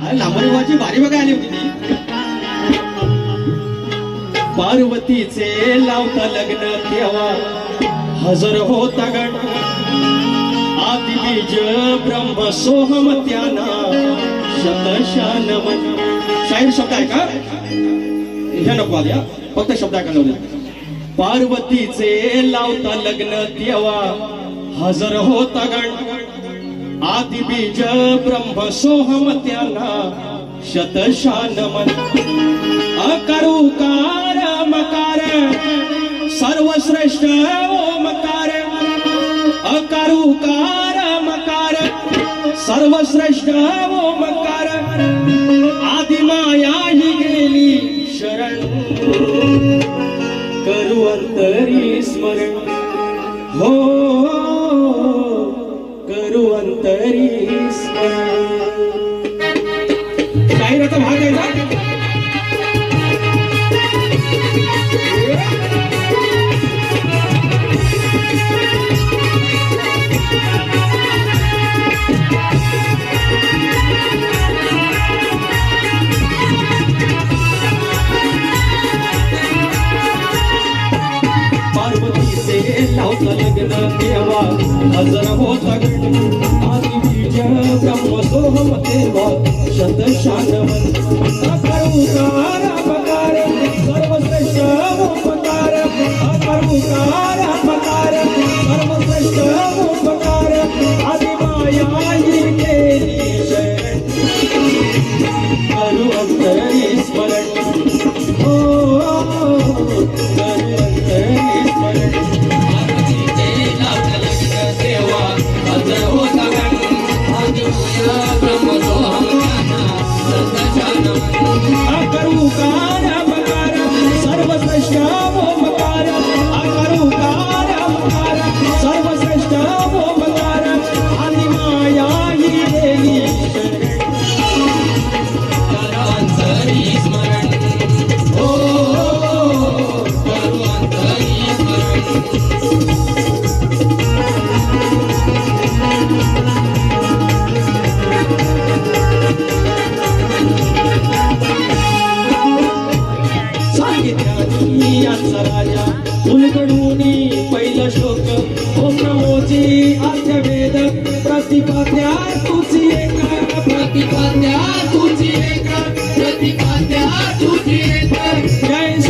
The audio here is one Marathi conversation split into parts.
अरे लांबरेवाची बारी बघा आली होती ती. पार्वतीचे लावता लग्न तेव्हा हजर होता गण. आदिबीज ब्रह्म सोहम त्याना. शतशान शाहीर शब्द आहे का? हे नको आल्या. फक्त शब्द ऐकायला लावले पार्वतीचे लावता लग्न तेव्हा हजर होता गण. आदि बीज ब्रह्म सोहम त्याना शतशान मन। अकरुकार मकार सर्वश्रेष्ठ ओमकार। अकरुकार मकार सर्वश्रेष्ठ ओमकार। आदिमाया ही गेली शरण। करू अंतरी स्मरण। हो करू अंतरी स्मरण शाहिराचा भाग आहे लावता लग्न देवा हजर होता गण देवा शत सर्वश्रेष्ठ उपकार मकार सर्वश्रेष्ठ ओमकार आणि नमोची आद्य प्रतिपाद्या तुझी एक प्रतिपाद्या तुझी एक प्रतिपाद्या तुझी एक जय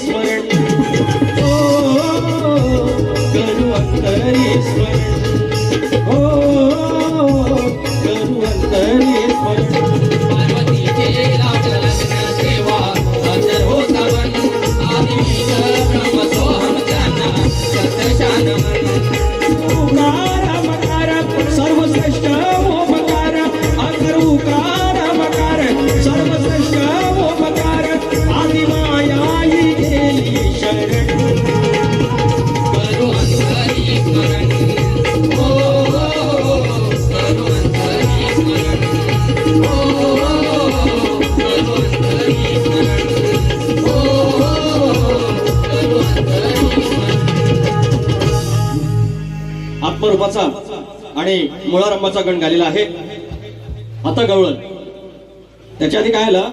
स्मरण ओ करू अंतरी स्मरण ओ करू अंतरी स्मरण पार्वतीचे लग्न हजर होता आदि ब्रह्म सोहम आत्मरूपाचा आणि मुळारंभाचा गण गालेला आहे. आता गवळण. त्याच्या आधी काय आलं?